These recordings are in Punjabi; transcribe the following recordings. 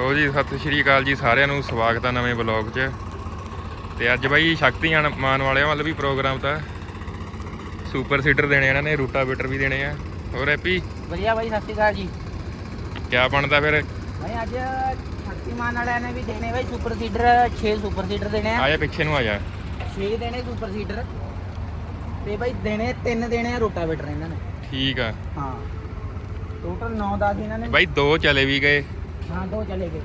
ਲੋ ਜੀ ਸਤਿ ਸ਼੍ਰੀ ਅਕਾਲ ਜੀ ਸਾਰਿਆਂ ਨੂੰ ਸਵਾਗਤ ਹੈ ਨਵੇਂ ਬਲੌਗ 'ਚ। ਤੇ ਅੱਜ ਬਾਈ ਸ਼ਕਤੀਆਂ ਮਾਨ ਵਾਲਿਆਂ ਵੱਲ ਵੀ ਪ੍ਰੋਗਰਾਮ ਤਾਂ ਸੁਪਰ ਸੀਡਰ ਦੇਣੇ ਇਹਨਾਂ ਨੇ ਰੂਟਾਵੇਟਰ ਵੀ ਦੇਣੇ ਆ। ਹੋਰ ਹੈਪੀ? ਵਧੀਆ ਬਾਈ ਸਤਿ ਸ਼੍ਰੀ ਅਕਾਲ ਜੀ। ਕਿਆ ਬਣਦਾ ਫਿਰ? ਬਾਈ ਅੱਜ ਸ਼ਕਤੀਮਾਨ ਵਾਲਿਆਂ ਨੇ ਵੀ ਦੇਣੇ ਬਾਈ ਸੁਪਰ ਸੀਡਰ 6 ਸੁਪਰ ਸੀਡਰ ਦੇਣੇ ਆ। ਆ ਜਾ ਪਿੱਛੇ ਨੂੰ ਆ ਜਾ। 6 ਦੇਣੇ ਸੁਪਰ ਸੀਡਰ ਤੇ ਬਾਈ ਦੇਣੇ ਤਿੰਨ ਦੇਣੇ ਆ ਰੋਟਾਵੇਟਰ ਇਹਨਾਂ ਨੇ। ਠੀਕ ਆ। ਹਾਂ। ਟੋਟਲ 9 10 ਇਹਨਾਂ ਨੇ। ਬਾਈ ਦੋ ਚਲੇ ਵੀ ਗਏ। ਹਾਂ ਦੋ ਚਲੇ ਗਏ।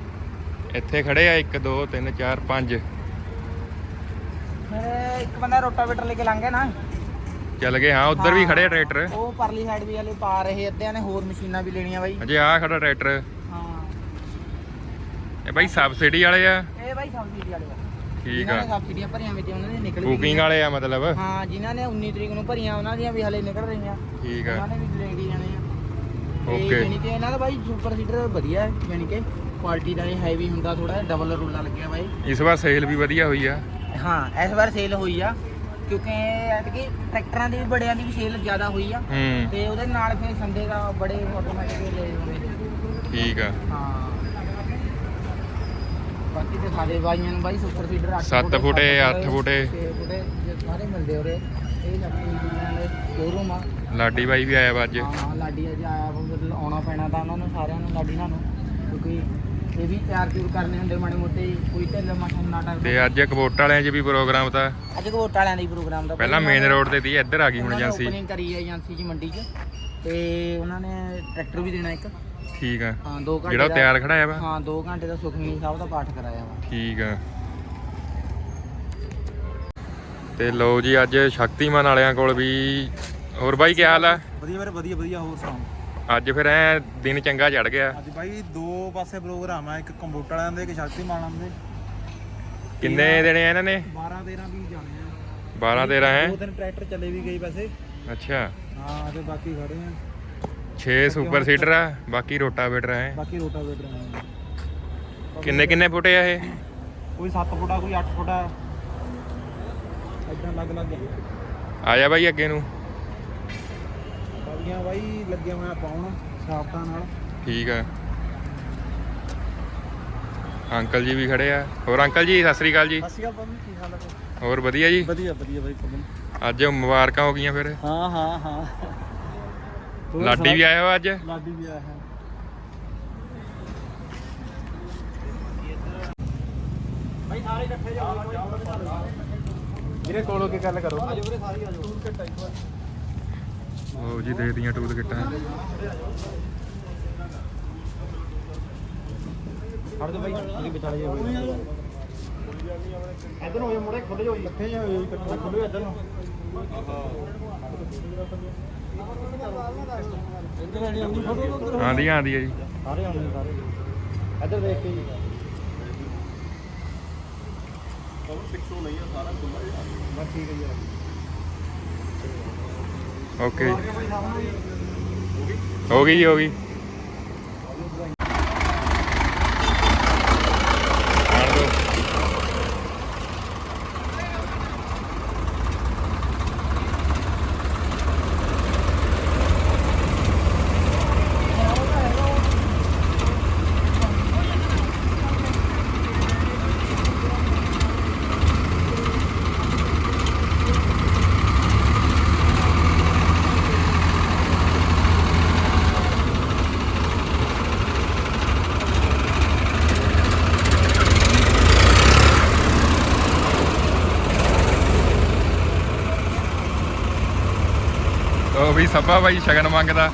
ਇੱਥੇ ਖੜੇ ਆ 1 2 3 4 5 ਫਿਰ ਇੱਕ ਬੰਦਾ ਰੋਟਾਵੇਟਰ ਲੈ ਕੇ ਲੰਘ ਗਿਆ ਨਾ। ਚੱਲ ਗਏ ਹਾਂ ਉੱਧਰ ਵੀ ਖੜੇ ਆ ਟਰੈਕਟਰ। ਉਹ ਪਰਲੀ ਸਾਈਡ ਵੀ ਹਲੇ ਪਾ ਰਹੇ ਅੱਧਿਆਂ ਨੇ ਹੋਰ ਮਸ਼ੀਨਾਂ ਵੀ ਲੈਣੀਆਂ ਬਾਈ। ਅਜੇ ਆ ਖੜਾ ਟਰੈਕਟਰ। ਹਾਂ। ਇਹ ਬਾਈ ਸਬਸਿਡੀ ਵਾਲੇ ਆ? ਇਹ ਬਾਈ ਸਬਸਿਡੀ ਵਾਲੇ ਆ। ਠੀਕ ਜਿਨ੍ਹਾਂ ਨੇ ਆ ਸਬਸਿਡੀਆਂ ਭਰੀਆਂ ਵਿੱਚ ਉਹਨਾਂ ਨੇ ਨਿਕਲ ਵੀ ਬੁਕਿੰਗ ਵਾਲੇ ਆ ਮਤਲਬ? ਹਾਂ ਜਿਨ੍ਹਾਂ ਨੇ 19 ਤਰੀਕ ਨੂੰ ਭਰੀਆਂ ਉਹਨਾਂ ਦੀਆਂ ਵੀ ਹਲੇ ਨਿਕਲ ਰਹੀਆਂ। ਠੀਕ ਆ। ਉਹਨਾਂ ਨੇ ਵੀ ਲੈ Okay. ਤੇ ਜਾਣੀ ਕਿ ਇਹਨਾਂ ਦਾ ਬਾਈ ਸੁਪਰ ਸੀਡਰ ਵਧੀਆ ਹੈ ਜਾਣੀ ਕਿ ਕੁਆਲਿਟੀ ਦਾ ਇਹ ਹੈਵੀ ਹੁੰਦਾ ਥੋੜਾ ਡਬਲ ਰੂਲਾ ਲੱਗਿਆ ਬਾਈ। ਇਸ ਵਾਰ ਸੇਲ ਵੀ ਵਧੀਆ ਹੋਈ ਆ। ਹਾਂ ਇਸ ਵਾਰ ਸੇਲ ਹੋਈ ਆ ਕਿਉਂਕਿ ਐਤਕੀ ਟਰੈਕਟਰਾਂ ਦੀ ਵੀ ਬੜਿਆਂ ਦੀ ਵੀ ਸੇਲ ਜ਼ਿਆਦਾ ਹੋਈ ਆ। ਹੂੰ। ਤੇ ਉਹਦੇ ਨਾਲ ਫਿਰ ਸੰਦੇ ਦਾ ਬੜੇ ਆਟੋਮੈਟਿਕ ਲੈ ਜਾਂਦੇ ਠੀਕ ਆ। ਹਾਂ। ਬਾਕੀ ਤੇ ਸਾਡੇ ਬਾਈਆਂ ਨੂੰ ਬਾਈ ਸੁਪਰ 8 ਸੱਤ ਫੁੱਟੇ, ਅੱਠ ਫੁੱਟੇ। 6 ਫੁੱਟੇ ਜੇ ਸਾਰੇ ਮਿਲਦੇ ਉਰੇ। ਇਹ ਲੱਕੀ ਦੁਨੀਆ ਦੇ ਸ਼ੋਰੂਮ ਆ ਲਾਡੀ ਬਾਈ ਵੀ ਆਇਆ ਵਾ ਅੱਜ। ਹਾਂ ਲਾਡੀ ਅੱਜ ਆਇਆ ਵਾ ਫਿਰ ਆਉਣਾ ਪੈਣਾ ਤਾਂ ਉਹਨਾਂ ਨੂੰ ਸਾਰਿਆਂ ਨੂੰ ਲਾਡੀ ਨਾਲ ਨੂੰ ਕਿਉਂਕਿ ਇਹ ਵੀ ਤਿਆਰ ਤਿਉਰ ਕਰਨੇ ਹੁੰਦੇ ਮਾੜੇ ਮੋਟੇ ਕੋਈ ਢਿੱਲ ਮੱਠਾ ਨਾਟਕ ਤੇ ਅੱਜ ਕਬੋਟ ਵਾਲਿਆਂ 'ਚ ਵੀ ਪ੍ਰੋਗਰਾਮ ਤਾਂ। ਅੱਜ ਕੋਟ ਵਾਲਿਆਂ ਦੀ ਪ੍ਰੋਗਰਾਮ ਦਾ ਪਹਿਲਾਂ ਮੇਨ ਰੋਡ ਤੇ ਤੀ ਇੱਧਰ ਆ ਗਈ ਹੁਣ ਏਜੰਸੀ। ਓਪਨਿੰਗ ਕਰੀ ਹੈ ਏਜੰਸੀ ਜੀ ਮੰਡੀ 'ਚ ਤੇ ਉਹਨਾਂ ਨੇ ਟਰੈਕਟਰ ਵੀ ਦੇਣਾ ਇੱਕ। ਠੀਕ ਆ। ਹਾਂ 2 ਘੰਟੇ ਜਿਹੜਾ ਉਹ ਦਾ- ਤਿਆਰ ਖੜਾਇਆ ਵਾ। ਹਾਂ 2 ਘੰਟੇ ਦਾ ਸੁਖਮਨੀ ਸਾਹਿਬ ਦਾ ਪਾਠ ਕਰਾਇਆ ਵਾ। ਠੀਕ ਆ। ਤੇ ਲੋ ਜੀ ਅੱਜ ਸ਼ਕਤੀਮਾਨ ਵਾਲਿਆਂ ਕੋਲ ਵੀ ਹੋਰ ਬਾਈ ਕੀ ਹਾਲ ਆ? ਵਧੀਆ ਵੀਰੇ ਵਧੀਆ ਵਧੀਆ ਹੋਰ ਸੁਣਾਓ? ਅੱਜ ਫਿਰ ਐ ਦਿਨ ਚੰਗਾ ਚੜ ਗਿਆ। ਅੱਜ ਬਾਈ ਦੋ ਪਾਸੇ ਪ੍ਰੋਗਰਾਮ ਆ ਇੱਕ ਕੰਪਿਊਟਰ ਵਾਲਿਆਂ ਦੇ ਇੱਕ ਸ਼ਕਤੀਮਾਨ ਦੇ। ਕਿੰਨੇ ਦੇਣੇ ਆ ਇਹਨਾਂ ਨੇ? 12 13 ਵੀ ਜਾਣੇ ਆ। 12 13 ਹੈ? ਦੋ ਤਿੰਨ ਟਰੈਕਟਰ ਚੱਲੇ ਵੀ ਗਏ ਵੈਸੇ। ਅੱਛਾ। ਹਾਂ ਤੇ ਬਾਕੀ ਖੜੇ ਆ। 6 ਸੁਪਰ ਸੀਡਰ ਆ ਬਾਕੀ ਰੋਟਾਵੇਟਰ ਹੈ? ਬਾਕੀ ਰੋਟਾਵੇਟਰ ਆ। ਕਿੰਨੇ ਕਿੰਨੇ ਫੁੱਟੇ ਆ ਇਹ? ਕੋਈ 7 ਫੁੱਟਾ ਕੋਈ 8 ਫੁੱਟਾ ਇਦਾਂ ਲੱਗ ਲੱਗ ਆ ਜਾ ਬਾਈ ਅੱਗੇ ਨੂੰ। ਬਾਗੀਆਂ ਬਾਈ ਲੱਗਿਆ ਹੋਇਆ ਪਾਉਣ ਸਾਫਟਾਂ ਨਾਲ। ਠੀਕ ਆ। ਅੰਕਲ ਜੀ ਵੀ ਖੜੇ ਆ। ਹੋਰ ਅੰਕਲ ਜੀ ਸਤਿ ਸ੍ਰੀ ਅਕਾਲ ਜੀ। ਸਤਿ ਸ਼੍ਰੀ ਅਕਾਲ ਪਵਨ ਕੀ ਹਾਲ ਹੈ ਹੋਰ ਵਧੀਆ ਜੀ? ਵਧੀਆ ਵਧੀਆ ਬਾਈ ਪਵਨ। ਅੱਜ ਮੁਬਾਰਕਾਂ ਹੋ ਗਈਆਂ ਫਿਰ। ਹਾਂ ਹਾਂ ਹਾਂ। ਹੋਰ ਲਾਡੀ ਵੀ ਆਇਆ ਵਾ ਅੱਜ? ਲਾਡੀ ਵੀ ਆਇਆ। ਹੈ ਭਾਈ ਸਾਰੇ ਇਕੱਠੇ ਜਾਓ। ਵੀਰੇ ਕੋਲੋਂ ਕੀ ਗੱਲ ਕਰੋ? ਆਜੋ ਵੀਰੇ ਸਾਰੇ ਆਜੋ। ਟੂਰ ਕੱਟਾ ਇੱਕ ਵਾਰ। ਉਹ ਜੀ ਦੇ ਦੀਆਂ ਟੂਲ ਕਿੱਟਾਂ ਫੜ ਦੇ ਭਾਈ ਤੁਸੀਂ ਵਿਚਾਲੇ ਜਾਓ ਇਧਰ ਹੋਏ ਮੁੜੇ ਖੁੱਲ ਜਾਓ ਇਕੱਠੇ ਜਾਓ ਇਕੱਠੇ। ਖੁੱਲੋ ਇਧਰ ਨੂੰ। ਆਂਦੀ ਆਂਦੀ ਆ ਜੀ। ਸਾਰੇ ਆਉਂਦੇ ਸਾਰੇ। ਇੱਧਰ ਦੇਖ ਕੇ ਜੀ। ਪਿੱਛੋਂ ਨਹੀਂ ਆ ਸਾਰਾ ਖੁੱਲਾ ਬਸ ਠੀਕ ਹੈ ਜੀ ਓਕੇ ਹੋ ਗਈ ਜੀ ਹੋ ਗਈ। ਵੀ ਸੱਬਾ ਬਾਈ ਸ਼ਗਨ ਮੰਗਦਾ।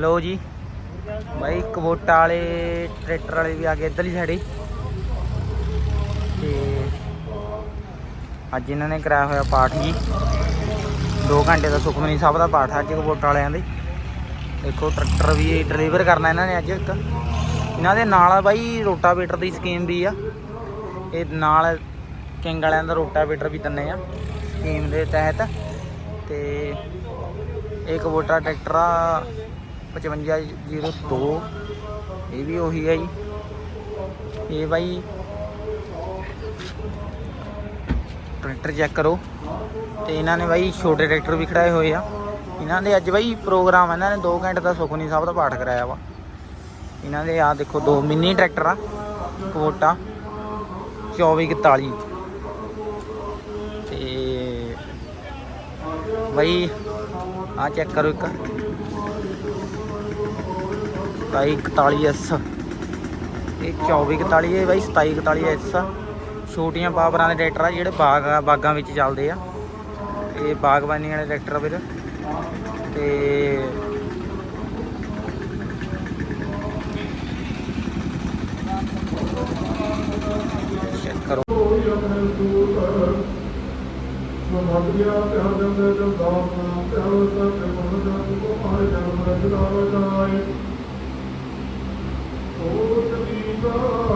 ਲੋ ਜੀ। ਬਾਈ ਕਵੋਟਾ ਵਾਲੇ, ਟਰੈਕਟਰ ਵਾਲੇ ਵੀ ਆ ਗਏ ਇੱਧਰਲੀ ਸਾਈਡ ਹੀ। ਤੇ ਅੱਜ ਇਹਨਾਂ ਨੇ ਕਰਾਇਆ ਹੋਇਆ ਪਾਠ ਜੀ। 2 ਘੰਟੇ ਦਾ ਸੁਖਮਨੀ ਸਾਹਿਬ ਦਾ ਪਾਠ ਅੱਜ ਕਬੋਟਾ ਵਾਲਿਆਂ ਦੇ। ਦੇਖੋ, ਟਰੈਕਟਰ ਵੀ ਡਿਲੀਵਰ ਕਰਨਾ ਇਹਨਾਂ ਨੇ ਅੱਜ ਇੱਕ। ਇਹਨਾਂ ਦੇ ਨਾਲ ਬਾਈ ਰੋਟਾਵੇਟਰ ਦੀ ਸਕੀਮ ਵੀ ਆ। ਇਹ ਨਾਲ ਕਿੰਗ ਵਾਲਿਆਂ ਦਾ ਰੋਟਾਵੇਟਰ ਵੀ ਦਿੰਨੇ ਆ ਸਕੀਮ ਦੇ ਤਹਿਤ। ਤੇ ਇਹ ਕਬੋਟਾ ਟਰੈਕਟਰ ਆ 5502 ਇਹ ਵੀ ਉਹੀ ਆ ਜੀ। ਇਹ ਬਾਈ ਟਰੈਕਟਰ ਚੈੱਕ ਕਰੋ। ਤੇ ਇਹਨਾਂ ਨੇ ਬਾਈ ਛੋਟੇ ਟਰੈਕਟਰ ਵੀ ਖੜਾਏ ਹੋਏ ਆ। ਇਹਨਾਂ ਦੇ ਅੱਜ ਬਾਈ ਪ੍ਰੋਗਰਾਮ ਇਹਨਾਂ ਨੇ 2 ਘੰਟੇ ਦਾ ਸੁਖਨੀ ਸਾਹਿਬ ਦਾ ਪਾਠ ਕਰਾਇਆ ਵਾ। ਇਹਨਾਂ ਦੇ ਆ ਦੇਖੋ ਦੋ ਮਿੰਨੀ ਟਰੈਕਟਰ ਆ। ਕੋਟਾ 2441 ਤੇ ਬਾਈ ਆ ਚੈੱਕ ਕਰੋ ਇੱਕ। 2741s ਇਹ 2441 ਹੈ ਬਾਈ 2741s ਆ ਛੋਟੀਆਂ ਪਾਵਰਾਂ ਦੇ ਟਰੈਕਟਰ ਆ ਜਿਹੜੇ ਬਾਗ ਬਾਗਾਂ ਵਿੱਚ ਚੱਲਦੇ ਆ। ਇਹ ਬਾਗਬਾਨੀ ਵਾਲੇ ਟਰੈਕਟਰ ਆ ਵੀਰ। ਤੇ ਚੈੱਕ ਕਰੋ। ਨਾਨਾ ਭੇਗ ਰੰਗ ਨਾਨਾ ਮਾਦਰ ਨਾਨਾ ਬਿਰਗ ਨਵ ਨਾਨਾ ਨਾਨਾ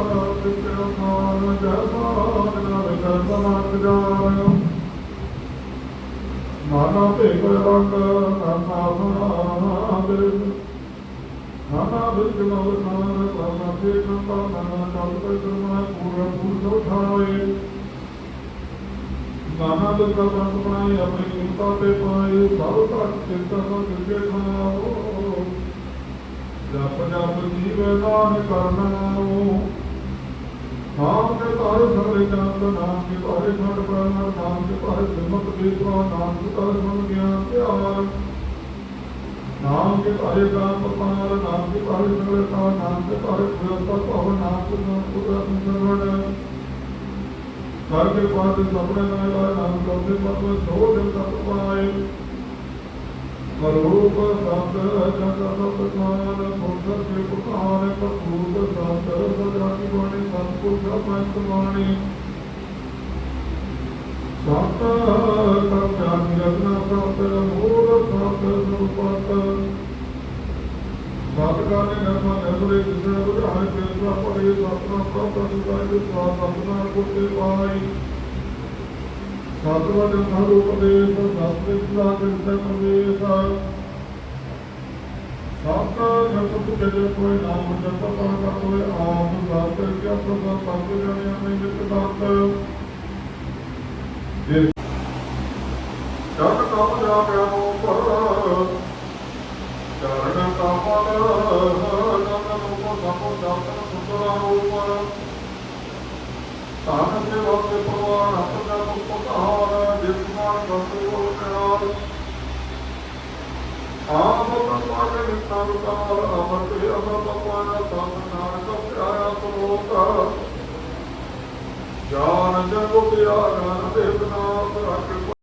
ਤੇ ਕੰਤਾ ਨਾਨਾ ਚਲ ਪੈ ਕਰਮਾ ਪੂਰਨ ਪੂਰ ਉਠਾਏ ਨਾਨਾ ਬਿਰਗ ਰੰਗ ਬਣਾਏ ਆਪਣੀ ਕਿਰਪਾ ਤੇ ਪਾਏ ਸਭ ਤੱਕ ਚਿੰਤਾ ਸੋ ਜਿਰਗੇ ਖਾਓ ਜਪ ਜਪ ਜੀਵੇ ਨਾਮ ਕਰਨਾਓ ਨਾਮ। ਕੇ ਤਾਰੇ ਸਗਲੇ ਜਨਮ ਨਾਮ ਕੇ ਤਾਰੇ ਛੜ ਪ੍ਰਾਨ ਨਾਮ ਕੇ ਤਾਰੇ ਸਿਮਤ ਬੀਤਵਾ ਨਾਮ ਕੇ ਤਾਰੇ ਮਨ ਗਿਆਨ ਧਿਆਨ ਨਾਮ ਕੇ ਤਾਰੇ ਗਾਮ ਪਰਮਾਨ ਨਾਮ ਕੇ ਤਾਰੇ ਸਗਲੇ ਤਾ ਨਾਮ ਕੇ ਤਾਰੇ ਸਿਰਤਾ ਭਵ ਨਾਮ ਕੇ ਨਾਮ ਕੁਦਰਤ ਸਰਵਣ। ਕਰ ਕੇ ਬਾਤ ਨਾਲ ਨਾਮ ਕਰਦੇ ਪਤ ਸੋ ਦਿਨ ਤਪ ਪਾਏ। ਕਰੂਪ ਸਤ ਜਗ ਸਤ ਖਾਨ ਕੇ ਪੁਖਾਨ ਕਰੂਪ ਸਤ ਸਜਾਤੀ ਬਾਣੀ, ਸਤਪੁਰਖ ਪੰਤ ਬਾਣੀ। ਸਤ ਸਤ ਜਾਨੀ ਸਤ, ਮੂਲ ਸਤ ਸੁਪਤ। ਸਤ ਕਾਨੇ ਨਰਮਾ ਨਰਮੇ ਜਿਸਨੇ ਬੁਝਾਏ ਕੇ ਸਾ ਪੜੇ ਸਤਨਾ ਸਤ ਸੁਦਾਇ ਵਿਸਵਾ ਸਤਨਾ ਕੁਤੇ ਪਾਈ ਸਤਵਾ ਦੇ ਸਾਧੂ ਉਪਦੇਸ਼ ਸਤਿ ਸਦਾ ਕਿਰਤ ਪ੍ਰਵੇਸ਼ ਸਤ ਜਪ ਤੁਕੇ ਜੇ ਕੋਈ ਨਾਮ ਜਪ ਪਰ ਕਰ ਕੋਈ ਆਪ ਸਤ ਕਿਆ ਸਦਾ ਸਤ ਜਣੇ ਆਪਣੀ ਜਿਤ ਦਾਤ ਜੇ ਜਨ ਕਮ ਜਾ ਪਿਆ ਮੋ ਪਰ ਚਰਨ ਕਮਲ ਨੰਦ ਰੂਪ ਸਮੋ ਜਪਨ ਸੁਤਰਾ ਰੂਪ ਤਾਨ ਤੇ ਵਕਤ ਪ੍ਰਵਾਨ ਆਪਣਾ ਮੁਕਤਾਰ ਜਿਸਮਾਨ ਬੰਦੂ ਕੋਲ ਕਰਾਰ ਆਪ ਤਤਵਾ ਕੇ ਤਾਰ ਅਮਰ ਤੇ ਅਮਰ ਭਗਵਾਨ ਸਤ ਨਾਨਕ ਪਿਆਰਾ ਸੁਲੋਕ ਜਾਨ ਜਗੋ ਪਿਆ ਦੇਵ ਨਾਮ ਰੱਖ